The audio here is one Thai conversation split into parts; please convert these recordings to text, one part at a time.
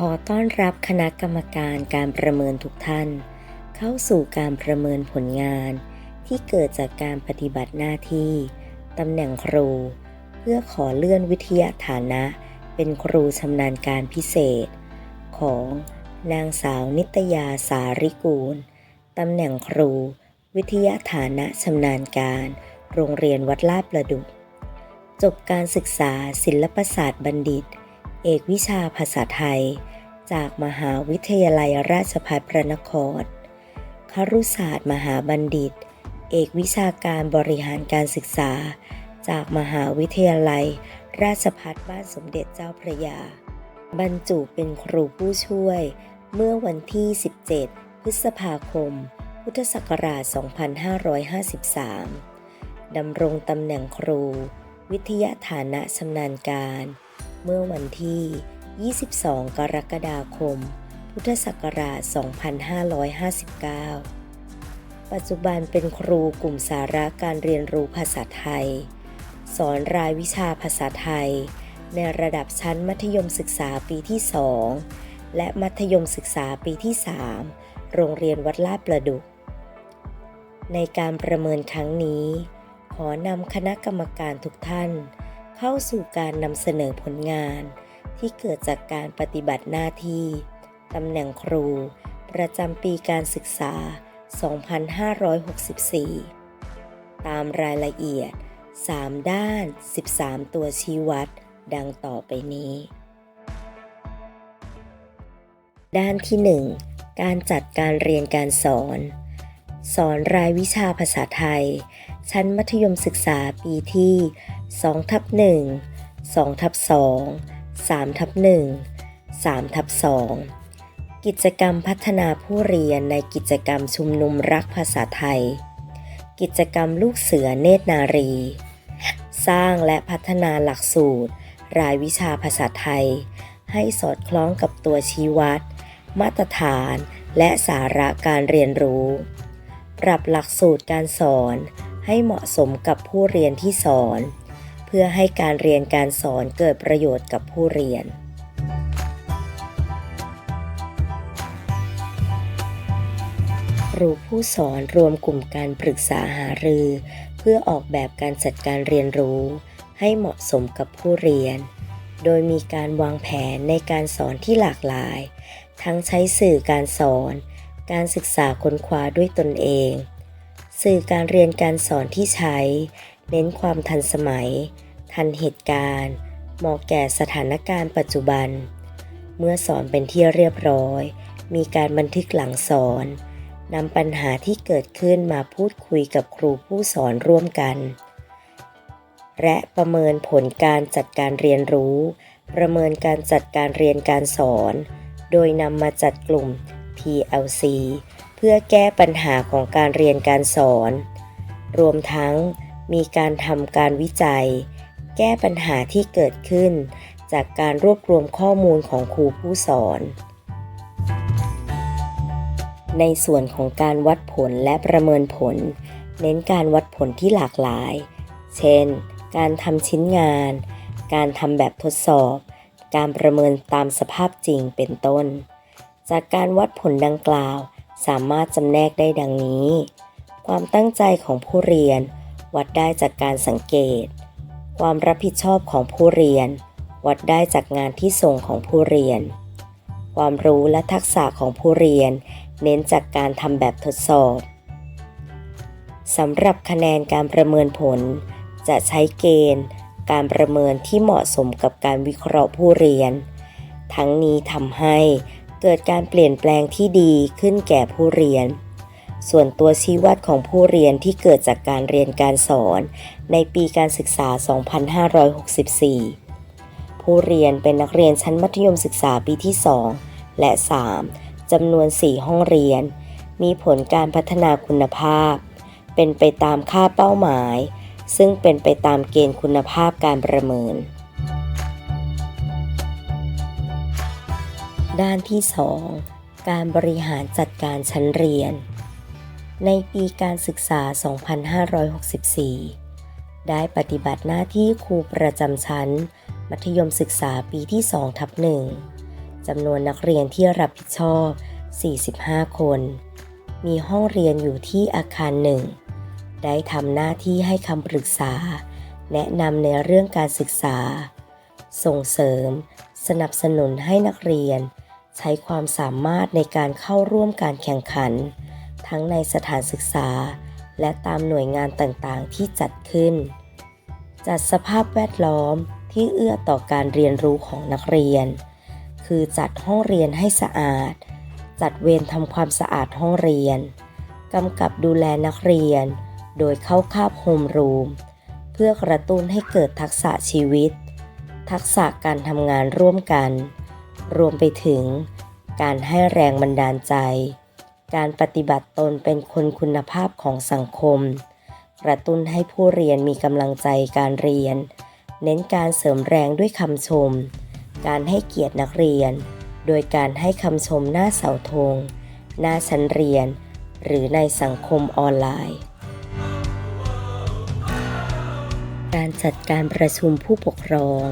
ขอต้อนรับคณะกรรมการการประเมินทุกท่าน เข้าสู่การประเมินผลงาน ที่เกิดจากการปฏิบัติหน้าที่ตำแหน่งครู เพื่อขอเลื่อนวิทยาฐานะ เป็นครูชำนาญการพิเศษ ของนางสาวนิตยาสาริกูลตำแหน่งครู วิทยาฐานะชำนาญการ โรงเรียนวัดลาดประดุกจบการศึกษาศิลปศาสตร์บัณฑิต เอกวิชาภาษาไทย จากมหาวิทยาลัยราชภัฏพระนคร ครุศาสตร์มหาบัณฑิต เอกวิชาการบริหารการศึกษา จากมหาวิทยาลัย ราชภัฏบ้านสมเด็จเจ้าพระยา บรรจุเป็นครูผู้ช่วย เมื่อวันที่ 17 พฤษภาคม พุทธศักราช 2553 ดำรงตำแหน่งครู วิทยาฐานะชำนาญการ เมื่อวันที่ 22 กรกฎาคม พุทธศักราช 2559 ปัจจุบันเป็นครูกลุ่มสาระการเรียนรู้ภาษาไทย สอนรายวิชาภาษาไทย ในระดับชั้นมัธยมศึกษาปีที่ 2 และมัธยมศึกษาปีที่ 3 โรงเรียนวัดลาดประดุก ในการประเมินครั้งนี้ ขอนำคณะกรรมการทุกท่าน เข้าสู่การนำเสนอผลงาน ที่เกิดจากการปฏิบัติหน้าที่ตำแหน่งครู ประจำปีการศึกษา 2564 ตามรายละเอียด 3 ด้าน 13 ตัวชี้วัด ดังต่อไปนี้ ด้านที่ 1 การจัดการเรียนการสอน สอนรายวิชาภาษาไทย ชั้นมัธยมศึกษาปีที่ 2ทับ1 2ทับ2 3ทับ1 3ทับ2กิจกรรมพัฒนาผู้เรียนในกิจกรรมชุมนุมรักภาษาไทย กิจกรรมลูกเสือเนตรนารี สร้างและพัฒนาหลักสูตร รายวิชาภาษาไทย ให้สอดคล้องกับตัวชี้วัด มาตรฐานและสาระการเรียนรู้ ปรับหลักสูตรการสอนให้เหมาะสมกับผู้เรียนที่สอน พื่อให้การเรียนการสอนเกิดประโยชน์กับผู้เรียน ครูผู้สอนรวมกลุ่มการปรึกษาหารือ เพื่อออกแบบการจัดการเรียนรู้ ให้เหมาะสมกับผู้เรียน โดยมีการวางแผนในการสอนที่หลากหลาย ทั้งใช้สื่อการสอน การศึกษาค้นคว้าด้วยตนเอง สื่อการเรียนการสอนที่ใช้เน้นความทันสมัย ทันเหตุการณ์เหมาะแก่สถานการณ์ปัจจุบัน เมื่อสอนเป็นที่เรียบร้อย มีการบันทึกหลังสอนนำปัญหาที่เกิดขึ้นมาพูดคุยกับครูผู้สอนร่วมกัน และประเมินผลการจัดการเรียนรู้ ประเมินการจัดการเรียนการสอน โดยนำมาจัดกลุ่ม PLC เพื่อแก้ปัญหาของการเรียนการสอน รวมทั้งมีการทำการวิจัย แก้ปัญหาที่เกิดขึ้น จากการรวบรวมข้อมูลของครูผู้สอน ในส่วนของการวัดผลและประเมินผล เน้นการวัดผลที่หลากหลาย เช่น การทำชิ้นงาน การทำแบบทดสอบ การประเมินตามสภาพจริงเป็นต้น จากการวัดผลดังกล่าว สามารถจำแนกได้ดังนี้ ความตั้งใจของผู้เรียน วัดได้จากการสังเกต ความรับผิดชอบของผู้เรียน วัดได้จากงานที่ส่งของผู้เรียน ความรู้และทักษะของผู้เรียน เน้นจากการทำแบบทดสอบสำหรับคะแนนการประเมินผล จะใช้เกณฑ์ การประเมินที่เหมาะสมกับการวิเคราะห์ผู้เรียน ทั้งนี้ทำให้เกิดการเปลี่ยนแปลงที่ดีขึ้นแก่ผู้เรียน ส่วนตัวชี้วัดของผู้เรียนที่เกิดจากการเรียนการสอน ในปีการศึกษา 2564 ผู้เรียนเป็นนักเรียนชั้นมัธยมศึกษาปีที่ 2 และ 3 จำนวน 4 ห้องเรียน มีผลการพัฒนาคุณภาพ เป็นไปตามค่าเป้าหมาย ซึ่งเป็นไปตามเกณฑ์คุณภาพการประเมิน ด้านที่ 2 การบริหารจัดการชั้นเรียน ในปีการศึกษา 2564 ได้ปฏิบัติหน้าที่ครูประจำชั้น มัธยมศึกษาปีที่2ทับ1จำนวนนักเรียนที่รับผิดชอบ 45 คน มีห้องเรียนอยู่ที่อาคารหนึ่ง ได้ทำหน้าที่ให้คำปรึกษา แนะนำในเรื่องการศึกษา ส่งเสริม สนับสนุนให้นักเรียน ใช้ความสามารถในการเข้าร่วมการแข่งขัน ทั้งในสถานศึกษา และตามหน่วยงานต่างๆ ที่จัดขึ้น จัดสภาพแวดล้อมที่เอื้อต่อการเรียนรู้ของนักเรียน คือจัดห้องเรียนให้สะอาด จัดเวรทำความสะอาดห้องเรียนกำกับดูแลนักเรียน โดยเข้าคาบโฮมรูมเพื่อกระตุ้นให้เกิดทักษะชีวิต ทักษะการทำงานร่วมกัน รวมไปถึงการให้แรงบันดาลใจ การปฏิบัติตนเป็นคนคุณภาพของสังคม กระตุ้นให้ผู้เรียนมีกำลังใจการเรียน เน้นการเสริมแรงด้วยคำชม การให้เกียรตินักเรียน โดยการให้คำชมหน้าเสาธง หน้าชั้นเรียน หรือในสังคมออนไลน์ การจัดการประชุมผู้ปกครอง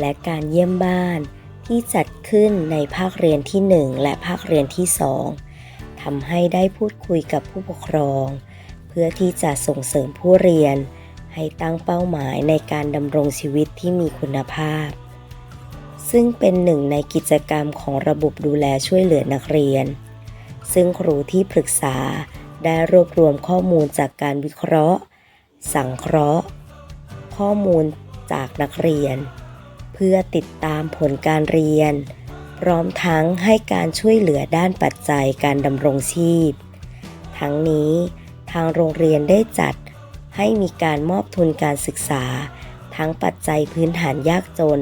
และการเยี่ยมบ้านที่จัดขึ้นในภาคเรียนที่ 1 และภาคเรียนที่ 2 ทำให้ได้พูดคุยกับผู้ปกครอง เพื่อที่จะส่งเสริมผู้เรียน ให้ตั้งเป้าหมายในการดำรงชีวิตที่มีคุณภาพ ซึ่งเป็นหนึ่งในกิจกรรมของระบบดูแลช่วยเหลือนักเรียน ซึ่งครูที่ปรึกษาได้รวบรวมข้อมูลจากการวิเคราะห์ สังเคราะห์ ข้อมูลจากนักเรียน เพื่อติดตามผลการเรียน พร้อมทั้งให้การช่วยเหลือด้านปัจจัยการดำรงชีพ ทั้งนี้ทางโรงเรียนได้จัดให้มีการมอบทุนการศึกษา ทั้งปัจจัยพื้นฐานยากจน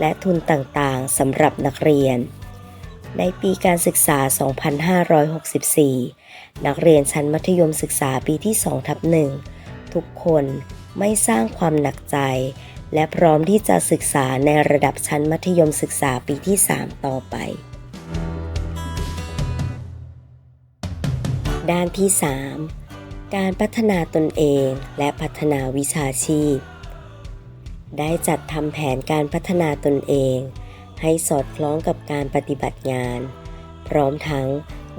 และทุนต่างๆสำหรับนักเรียน ในปีการศึกษา 2564 นักเรียนชั้นมัธยมศึกษาปีที่2ทับหนึ่งทุกคนไม่สร้างความหนักใจ และพร้อมที่จะศึกษาในระดับชั้นมัธยมศึกษาปีที่ 3 ต่อไป ด้านที่ 3 การพัฒนาตนเองและพัฒนาวิชาชีพ ได้จัดทำแผนการพัฒนาตนเอง ให้สอดคล้องกับการปฏิบัติงาน พร้อมทั้ง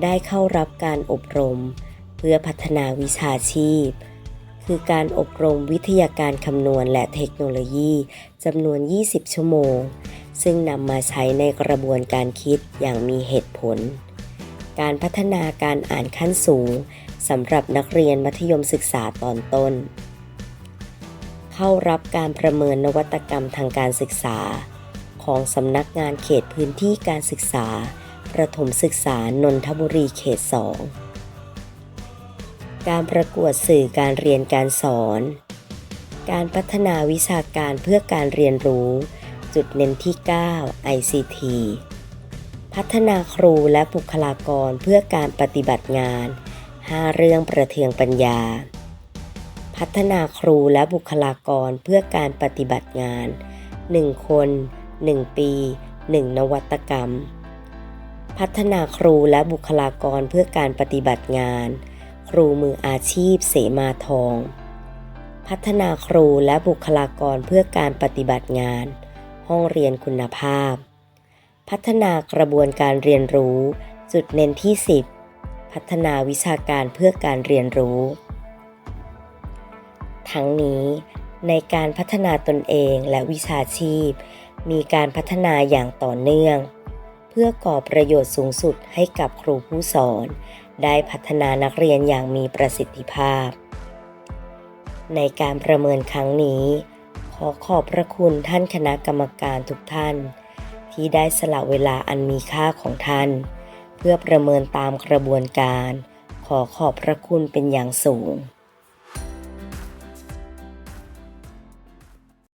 ได้เข้ารับการอบรม เพื่อพัฒนาวิชาชีพ คือการอบรมวิทยาการคำนวณและเทคโนโลยีจำนวน 20 ชั่วโมง ซึ่งนำมาใช้ในกระบวนการคิดอย่างมีเหตุผล การพัฒนาการอ่านขั้นสูงสำหรับนักเรียนมัธยมศึกษาตอนต้น เข้ารับการประเมินนวัตกรรมทางการศึกษา ของสำนักงานเขตพื้นที่การศึกษา ประถมศึกษานนทบุรีเขต 2 การประกวดสื่อการเรียนการสอน การพัฒนาวิชาการเพื่อการเรียนรู้ จุดเน้นที่ 9 ICT พัฒนาครูและบุคลากรเพื่อการปฏิบัติงาน 5 เรื่องประเทืองปัญญา พัฒนาครูและบุคลากรเพื่อการปฏิบัติงาน 1 คน 1 ปี 1 นวัตกรรม พัฒนาครูและบุคลากรเพื่อการปฏิบัติงาน รูมืออาชีพเสมาทอง พัฒนาครูและบุคลากรเพื่อการปฏิบัติงาน ห้องเรียนคุณภาพ พัฒนากระบวนการเรียนรู้ จุดเน้นที่ 10 พัฒนาวิชาการเพื่อการเรียนรู้ ทั้งนี้ในการพัฒนาตนเองและวิชาชีพ มีการพัฒนาอย่างต่อเนื่อง เพื่อก่อประโยชน์สูงสุดให้กับครูผู้สอน ได้พัฒนานักเรียนอย่างมีประสิทธิภาพ ในการประเมินครั้งนี้ ขอขอบพระคุณท่านคณะกรรมการทุกท่าน ที่ได้สละเวลาอันมีค่าของท่าน เพื่อประเมินตามกระบวนการ ขอขอบพระคุณเป็นอย่างสูง